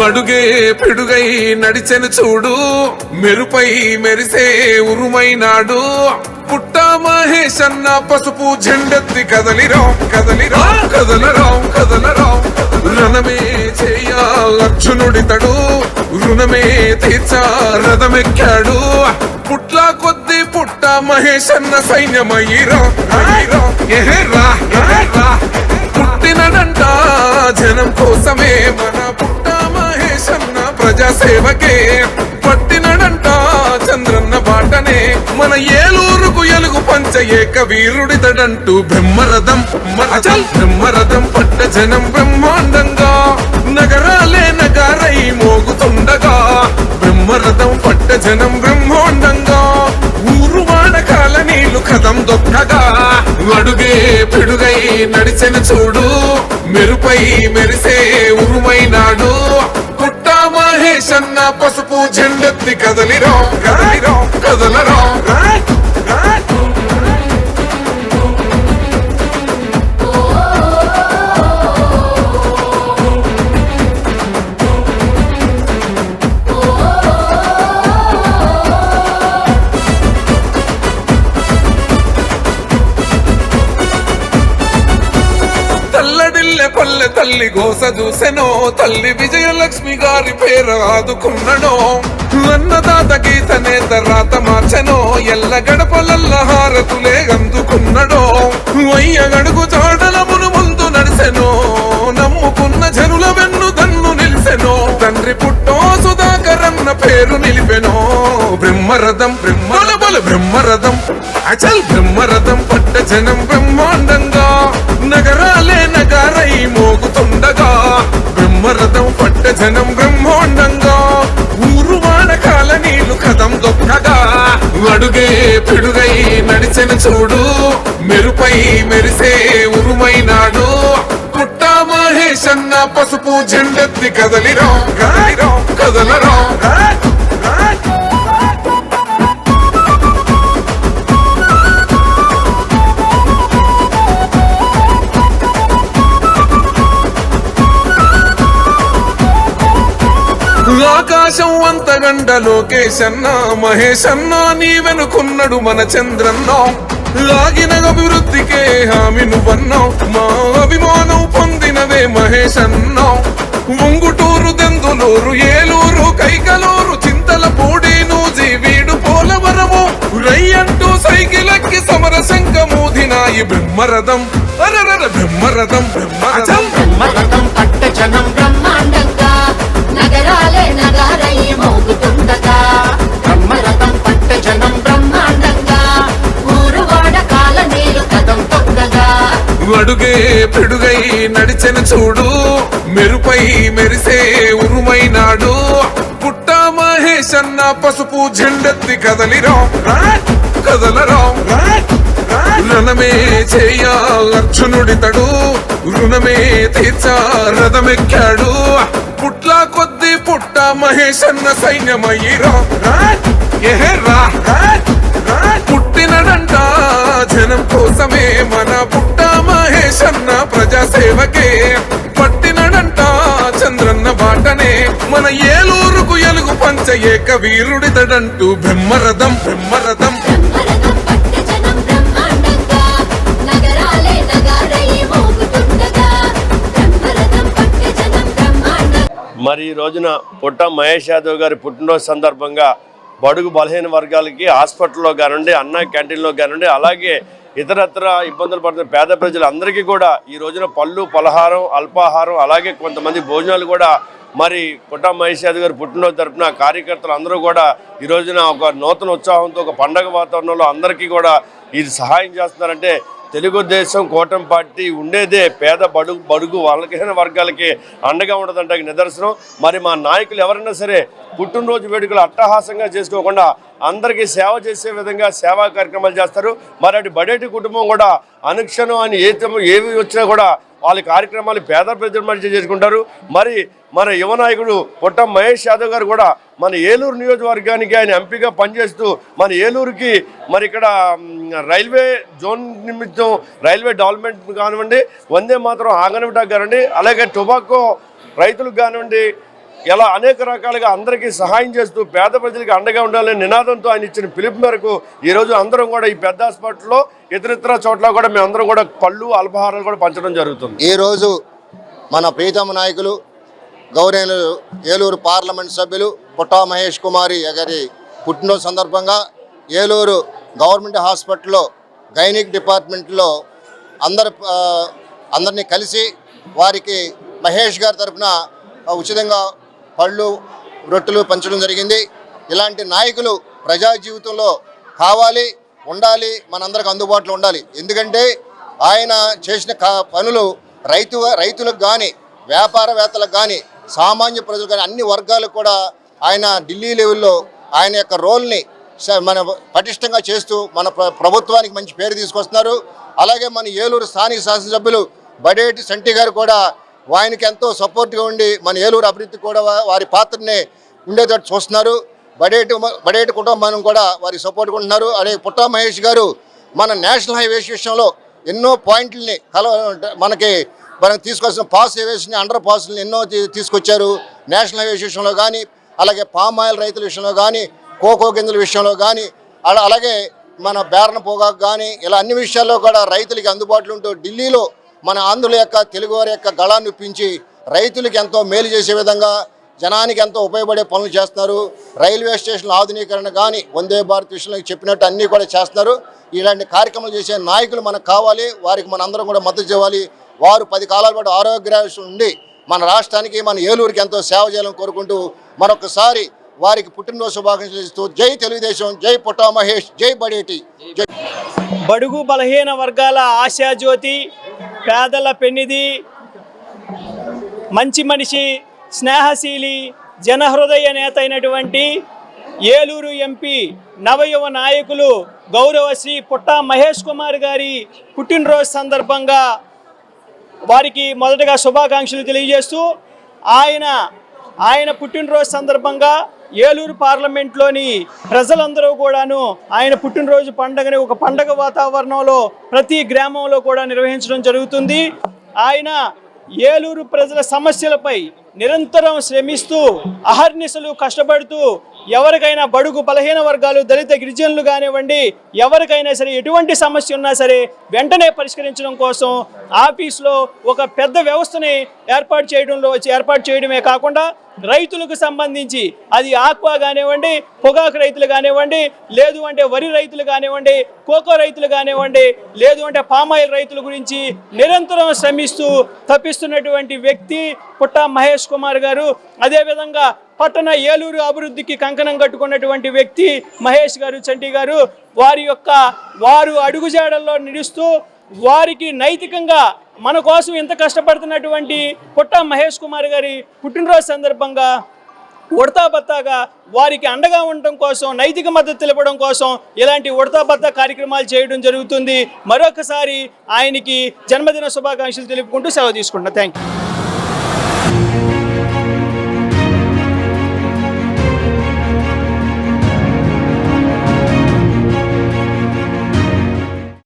అడుగే పిడుగై నడిచెను చూడు. మెరుపై మెరిసే ఉరుమైనాడు. పుట్ట మహేష్ అన్న పసుపు జెండెత్తి కదలిరా కదలిరా కదలరా కదలరా రణమే చేయ అర్జునుడితడు. రుణమే తీర్చా రథమెక్కాడు. పుట్ల కొద్ది పుట్ట మహేష్ అన్న సైన్యమయ్యిరా అయ్యిరా. పుట్టినడంట జనం కోసమే మన సేవకే. పట్టినడంట చంద్రన్న బాటనే. మన ఏలూరుకు ఎలుగు పంచ ఏక వీరుడితడంటూ బ్రహ్మరథం అచల్ బ్రహ్మరథం పట్ట జనం బ్రహ్మాండంగా. నగరాలే నగారై మోగుతుండగా. బ్రహ్మరథం పట్ట జనం బ్రహ్మాండంగా. ఊరు వాడకాల నీళ్ళు కథం దొక్కగా. అడుగే పిడుగై నడిచెను చూడు. మెరుపై మెరిసే ఉరుమైనాడు పుట్ట పసుపు జెండెత్తి కదలిరా కదలిరా కదలరా. తల్లి గోస దూసెనో తల్లి విజయలక్ష్మి గారి పేరు ఆదుకున్ననో అన్నదాత గీత నేత రాత మార్చెనో ఎల్ల గడపలల్ల హారతులే అందుకున్నడో వయ్య గడుగు చాడలమును ముందు నడిసెనో నమ్ముకున్న జనుల వెన్ను దన్ను నిలిసెనో తండ్రి పుట్టో సుధాకరన్న పేరు నిలిపెనో బ్రహ్మరథం బ్రహ్మల బల బ్రహ్మరథం అచల్ బ్రహ్మరథం పట్ట జనం నడిచెను చూడు. మెరుపై మెరిసే ఉరుమైనాడు. పుట్ట మహేషన్న పసుపు జెండెత్తి కదలిరా. కదలిరా. ఆకాశం అంతగండ లోకేష్ అన్న నీ వెనుకున్నడు మన చంద్రన్న. లాగిన అభివృద్ధికే హామీ నువ్వన్నావు మా అభిమానం పొందినవే మహేష్ ముంగుటూరు దెందులూరు ఏలూరు కైకలూరు చింతల పూడి నూజి వీడు పోలవరము. రయ్యంటూ సైకిలెక్కి సమర శంఖమూదినాయి బ్రహ్మరథం. అరరర బ్రహ్మరథం బ్రహ్మరథం. బ్రహ్మరథం పట్టచనం నడిచిన చూడు. మెరుపై మెరిసే ఉరుమైనాడు. పుట్ట మహేష్ అన్న పసుపు జెండెత్తి కదలిరా. కదలరా. రణమే చేయ అర్జునుడితడు. రుణమే తీర్చా రథమెక్కాడు. పుట్ల కొద్ది పుట్ట మహేష్ అన్న సైన్యమయ్యిరా. పుట్టినడంట జనం కోసమే మన పుట్ట మహేష్ అన్న ప్రజాసేవకే. పట్టినడంట చంద్రన్న బాటనే. మన ఏలూరుకు ఎలుగు పంచ ఏక వీరుడితడంటూ బ్రహ్మరథం బ్రహ్మరథం బ్రహ్మరథం. మరి ఈ రోజున పుట్ట మహేష్ యాదవ్ గారి పుట్టినరోజు సందర్భంగా బడుగు బలహీన వర్గాలకి హాస్పిటల్లో కానివ్వండి అన్న క్యాంటీన్లో కానివ్వండి అలాగే ఇతరత్ర ఇబ్బందులు పడుతున్న పేద ప్రజలందరికీ కూడా ఈ రోజున పళ్ళు పలహారం అల్పాహారం అలాగే కొంతమంది భోజనాలు కూడా మరి పుట్ట మహేశ్వరి గారు పుట్టినరోజు తరపున కార్యకర్తలు అందరూ కూడా ఈ రోజున ఒక నూతన ఉత్సాహంతో ఒక పండగ వాతావరణంలో అందరికీ కూడా ఇది సహాయం చేస్తున్నారంటే తెలుగుదేశం కూటమి పార్టీ ఉండేదే పేద బడుగు బడుగు వాళ్ళకైన వర్గాలకి అండగా ఉండదంటే నిదర్శనం. మరి మా నాయకులు ఎవరైనా సరే పుట్టినరోజు వేడుకలు అట్టహాసంగా చేసుకోకుండా అందరికీ సేవ చేసే విధంగా సేవా కార్యక్రమాలు చేస్తారు. మరి అటు బడేటి కుటుంబం కూడా అనుక్షణం అని ఏ ఏవి వచ్చినా కూడా వాళ్ళ కార్యక్రమాలు పేద ప్రజల మధ్య చేసుకుంటారు. మరి మన యువ నాయకుడు మహేష్ యాదవ్ గారు కూడా మన ఏలూరు నియోజకవర్గానికి ఆయన ఎంపీగా పనిచేస్తూ మన ఏలూరుకి మరి ఇక్కడ రైల్వే జోన్ నిమిత్తం రైల్వే డెవలప్మెంట్ కానివ్వండి వందే మాత్రం ఆంగనవిటాక్ కానివ్వండి అలాగే టొబాకో రైతులకు కానివ్వండి ఇలా అనేక రకాలుగా అందరికీ సహాయం చేస్తూ పేద ప్రజలకు అండగా ఉండాలనే నినాదంతో ఆయన ఇచ్చిన పిలుపు మేరకు ఈరోజు అందరం కూడా ఈ పెద్ద హాస్పిటల్లో ఇతరితర చోట్ల కూడా మేమందరం కూడా పళ్ళు అల్పాహారాలు కూడా పంచడం జరుగుతుంది. ఈరోజు మన ప్రీతమ నాయకులు గౌరవనీయులు ఏలూరు పార్లమెంట్ సభ్యులు పుట్టా మహేష్ కుమారి గారి పుట్టినరోజు సందర్భంగా ఏలూరు గవర్నమెంట్ హాస్పిటల్లో గైనిక్ డిపార్ట్మెంట్లో అందరు అందరినీ కలిసి వారికి మహేష్ గారి తరఫున ఉచితంగా పళ్ళు రొట్టెలు పంచడం జరిగింది. ఇలాంటి నాయకులు ప్రజా జీవితంలో కావాలి ఉండాలి మనందరికి అందుబాటులో ఉండాలి. ఎందుకంటే ఆయన చేసిన పనులు రైతు రైతులకు కానీ వ్యాపారవేత్తలకు కానీ సామాన్య ప్రజలు కానీ అన్ని వర్గాలు కూడా ఆయన ఢిల్లీ లెవెల్లో ఆయన యొక్క రోల్ని మన పటిష్టంగా చేస్తూ మన ప్రభుత్వానికి మంచి పేరు తీసుకొస్తున్నారు. అలాగే మన ఏలూరు స్థానిక శాసనసభ్యులు బడేటి సంటి గారు కూడా ఆయనకి ఎంతో సపోర్ట్గా ఉండి మన ఏలూరు అభివృద్ధి కూడా వారి పాత్రని ఉండేటట్టు చూస్తున్నారు. బడేటి బడేటి కుటుంబం కూడా వారి సపోర్ట్గా ఉంటున్నారు. అలాగే పుట్టా మహేష్ గారు మన నేషనల్ హైవేస్ విషయంలో ఎన్నో పాయింట్లని కల మనకి మనం తీసుకొచ్చిన పాస్ ఏవియేషన్ అండర్ పాస్ని ఎన్నో తీసుకొచ్చారు. నేషనల్ హైవేస్ విషయంలో కానీ అలాగే పామ్ ఆయిల్ రైతుల విషయంలో కానీ కోకో గింజల విషయంలో కానీ అలా అలాగే మన బేరణ పొగాకు కానీ ఇలా అన్ని విషయాల్లో కూడా రైతులకి అందుబాటులో ఉంటూ ఢిల్లీలో మన ఆంధ్రుల యొక్క తెలుగువారి యొక్క గళాన్ని ఒప్పించి రైతులకి ఎంతో మేలు చేసే విధంగా జనానికి ఎంతో ఉపయోగపడే పనులు చేస్తున్నారు. రైల్వే స్టేషన్ల ఆధునీకరణ కానీ వందే భారత్ విషయంలో చెప్పినట్టు అన్నీ కూడా చేస్తున్నారు. ఇలాంటి కార్యక్రమాలు చేసే నాయకులు మనకు కావాలి. వారికి మనందరం కూడా మద్దతు ఇవ్వాలి. వారు పది కాలాల పాటు ఆరోగ్యరాశి ఉండి మన రాష్ట్రానికి మన ఏలూరుకి ఎంతో సేవ చేయాలని కోరుకుంటూ మరొకసారి వారికి పుట్టినరోజు శుభాకాంక్షలు ఇస్తూ జై తెలుగుదేశం జై పుట్టా మహేష్ జై బడేటి జై బడుగు బలహీన వర్గాల ఆశాజ్యోతి పేదల పెన్నిది మంచి మనిషి స్నేహశీలి జనహృదయ నేత అయినటువంటి ఏలూరు ఎంపీ నవయువ నాయకులు గౌరవ శ్రీ పుట్టా మహేష్ కుమార్ గారి పుట్టినరోజు సందర్భంగా వారికి మొదటగా శుభాకాంక్షలు తెలియజేస్తూ ఆయన ఆయన పుట్టినరోజు సందర్భంగా ఏలూరు పార్లమెంట్లోని ప్రజలందరూ కూడాను ఆయన పుట్టినరోజు పండగని ఒక పండగ వాతావరణంలో ప్రతి గ్రామంలో కూడా నిర్వహించడం జరుగుతుంది. ఆయన ఏలూరు ప్రజల సమస్యలపై నిరంతరం శ్రమిస్తూ అహర్నిశలు కష్టపడుతూ ఎవరికైనా బడుగు బలహీన వర్గాలు దళిత గిరిజనులు కానివ్వండి ఎవరికైనా సరే ఎటువంటి సమస్య ఉన్నా సరే వెంటనే పరిష్కరించడం కోసం ఆఫీస్లో ఒక పెద్ద వ్యవస్థని ఏర్పాటు చేయడంలో ఏర్పాటు చేయడమే కాకుండా రైతులకు సంబంధించి అది ఆక్వా కానివ్వండి పొగాకు రైతులు కానివ్వండి లేదు అంటే వరి రైతులు కానివ్వండి కోకో రైతులు కానివ్వండి లేదు అంటే పామాయిల్ రైతుల గురించి నిరంతరం శ్రమిస్తూ తప్పిస్తున్నటువంటి వ్యక్తి పుట్టా మహేష్ కుమార్ గారు. అదేవిధంగా పట్టణ ఏలూరు అభివృద్ధికి కంకణం కట్టుకున్నటువంటి వ్యక్తి మహేష్ గారు చంటి గారు వారి యొక్క వారు అడుగుజాడల్లో నిలుస్తూ వారికి నైతికంగా మన కోసం ఎంత కష్టపడుతున్నటువంటి పుట్ట మహేష్ కుమార్ గారి పుట్టినరోజు సందర్భంగా ఉడతాబత్తాగా వారికి అండగా ఉండటం కోసం నైతిక మద్దతు తెలపడం కోసం ఇలాంటి ఉడతాబత్తా కార్యక్రమాలు చేయడం జరుగుతుంది. మరొకసారి ఆయనకి జన్మదిన శుభాకాంక్షలు తెలుపుకుంటూ సెలవు తీసుకుంటున్నా. Thank you